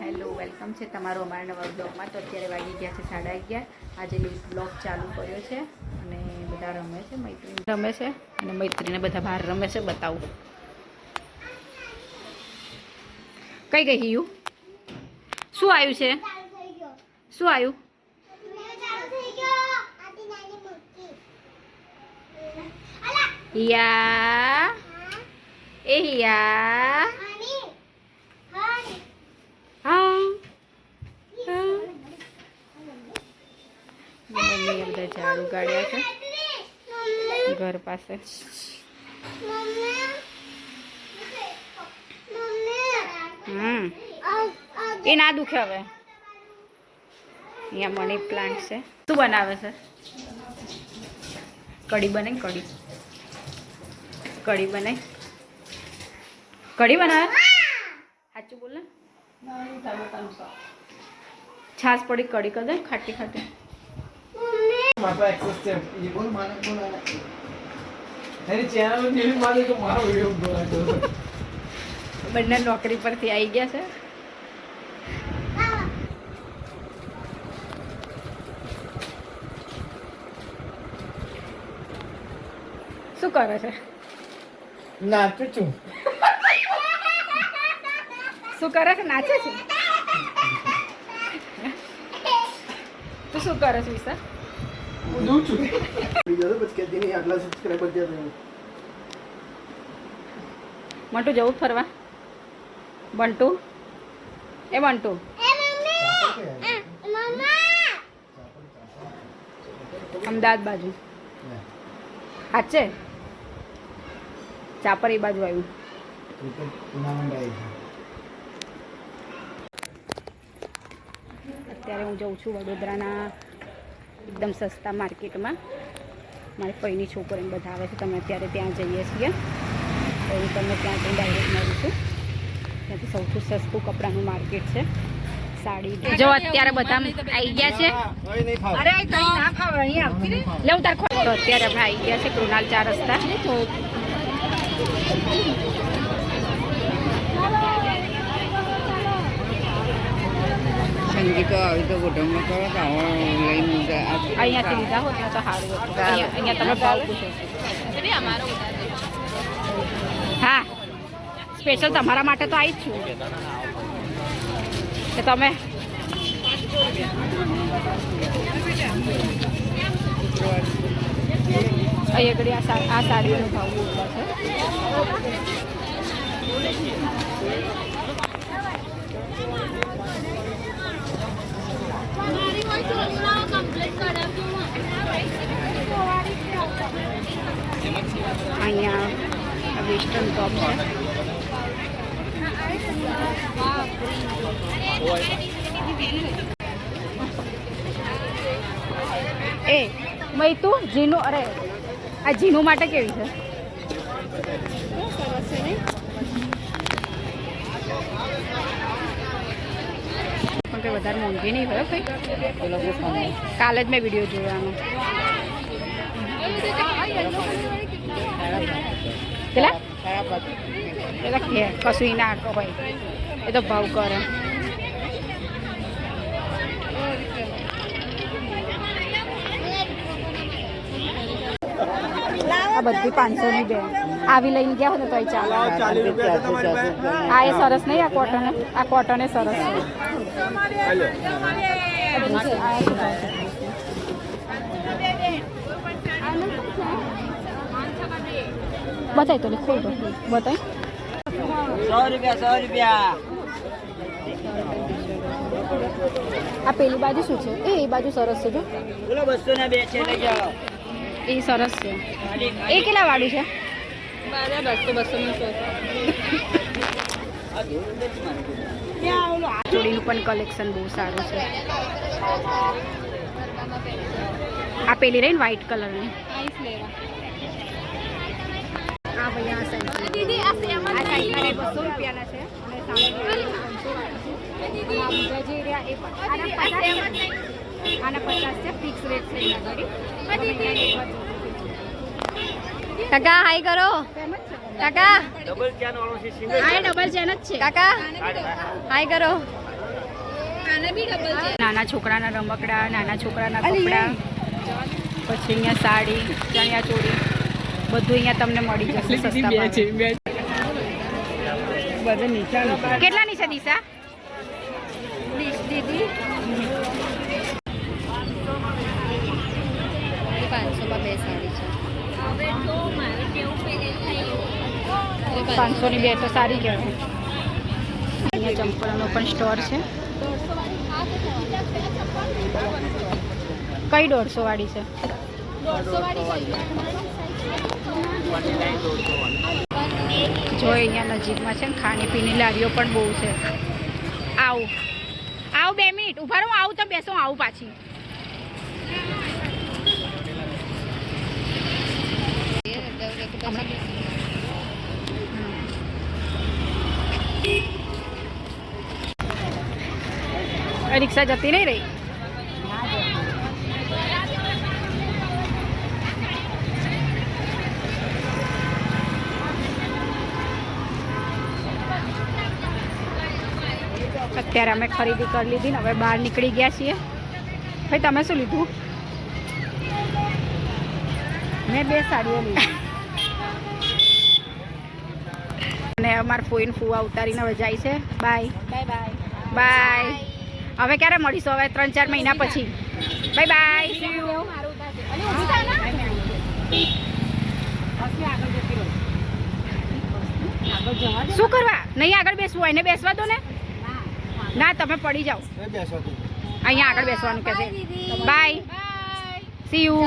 Hello, welcome છે તમારો અમારા નવા બ્લોગમાં. તો અત્યારે વાગી ગયા છે સાડા અગિયાર. આજે બ્લોગ ચાલુ કર્યો છે અને બધા રમે છે મૈત્રી રમે છે અને મૈત્રીને બધા બહાર રમે છે, બતાવું. કઈ કઈ ગયું શું આવ્યું છે? શું આવ્યું? હિયા. એ હિયા હા હા મમ્મીએ બધા ઝાડુ કાઢ્યા છે. ઘર પાસે. હમ. એ ના દુખે હવે. અહીંયા મની પ્લાન્ટ છે. શું બનાવે છે? કઢી બને કઢી. કઢી બને. કઢી બનાવે? સાચું બોલે છાસ પડી, કઢી કરી દે ખાટી ખાટી. મારા એક્સેસ છે. એ બોલ માને બોલ એની ચેનલની માને તો મારો વિડિયો બોલાતો બંને નોકરી પરથી આવી ગયા છે? શું કરે છે? નાચું છું. શું કરે છે? નાચે છે? તું શું કરે છે વિશા? હું બીજા પછી કહેતી નહીં આટલા સબસ્ક્રાઈબર થયા મંટુ જવું ફરવા? બંટુ એ બંટુ અમદાવાદ બાજુ. સાચે ચાપર એ બાજુ આવ્યું. અત્યારે હું જઉં છું વડોદરાના એકદમ સસ્તા માર્કેટમાં. મારી ફઈની છોકરીને બધા આવે છે. તમે અત્યારે ત્યાં જઈએ છીએ. તો હું તમને ત્યાં જઈને ડાયરેક્ટ મળું છું. ત્યાંથી સૌથી સસ્તું કપડાનું માર્કેટ છે. સાડી જો અત્યારે બધા આવી ગયા છે. હવે નહીં ફાવે અરે ના ફાવે અહીંયા આવતી રે લેવું તાર તો અત્યારે આપણે આવી ગયા છે કૃણાલ ચાર રસ્તા. સંગીતો આવી તો ગોઠવણ કરો કે આવો લઈને જાય. આ અહીંયાથી લીધા હોત ને તો સારું હતું અહીંયા અહીંયા તમે ભાવ પૂછો હા સ્પેશિયલ તમારા માટે તો આવી જ છું કે તમે અહીં આગળ આ સા- આ સાડીઓનો ભાવ બહુ ઊંચા છે અહીંયા આ વેસ્ટર્ન ટોપ છે. એ મય તું જીનું અરે, આ જીનું માટે કેવી છે? પણ કંઈ વધારે મોંઘી નહીં હોય કંઈ. કાલે જ મેં વીડિયો જોયો પેલા પેલા કે કશું ના હોય એ તો ભાવ કરે આ બધી પાંચસો ની બે આવી લઈને ગયા હોય ને તોય ચાલે ચાલીસ રૂપિયા છે તમારી પાસે આ એ સરસ નહીં આ કોટન આ કોટન એ સરસ છે બતાય તો ખોલ દો બતાય સો રૂપિયા સો રૂપિયા આ પેલી બાજુ શું છે? એ એ બાજુ સરસ છે જો. બોલો બસો ના બે છે લઈ જાઓ. એ સરસ છે. એ કેટલા વાળું છે? બસો બસો જોડીનું પણ કલેક્શન બહુ સારું છે. આ પેલી રહી ને વ્હાઈટ કલરની આ ભાઈ આ સાઈડ આ સાઈડના રેટ બસો રૂપિયાના છે. અને સામે આ બીજા જે રહ્યા એ પણ- આના પચાસ છે. આના પચાસ છે ફિક્સ રેટ છે એના ઘડી કાકા હાઈ કરો. કાકા. ડબલ ચેન વાળો છે સિંગલ હાય ડબલ ચેન જ છે. કાકા. હાય કરો. નાના છોકરાના રમકડા નાના છોકરાના કપડા. પછી અહીંયા સાડી ચણિયા ચોળી. બધું અહીંયા તમને મળી જશે સસ્તામાં. કેટલાની છે. દિશા? પાંચસોમાં બે સાડી છે. પાંચસોની બે તો સારી કહેવાય. અહીંયા ચંપલનો પણ સ્ટોર છે. કઈ દોઢસો વાળી છે. જો અહીંયા નજીકમાં છે ને ખાણીપીણી લારીઓ પણ બહુ છે. આવું. આવું બે મિનિટ. ઊભા રહો આવું તો બેસો આવું પાછી. રિક્ષા જતી નહીં રહી? અત્યારે અમે ખરીદી કરી લીધી ને હવે બહાર નીકળી ગયા છીએ. ભાઈ તમે શું લીધું? મેં બે સાડીઓ લીધી. અને અમારા ફોઈન ફૂવા ઉતારીને હવે જાય છે. બાય બાય બાય બાય હવે ક્યારે મળીશું? હવે ત્રણ ચાર મહિના પછી. બાય બાય શું કરવા? નહીં આગળ બેસવું હોય એને બેસવા દો ને. ના તમે પડી જાઓ. અહીંયા આગળ બેસવાનું કે છે. Bye see you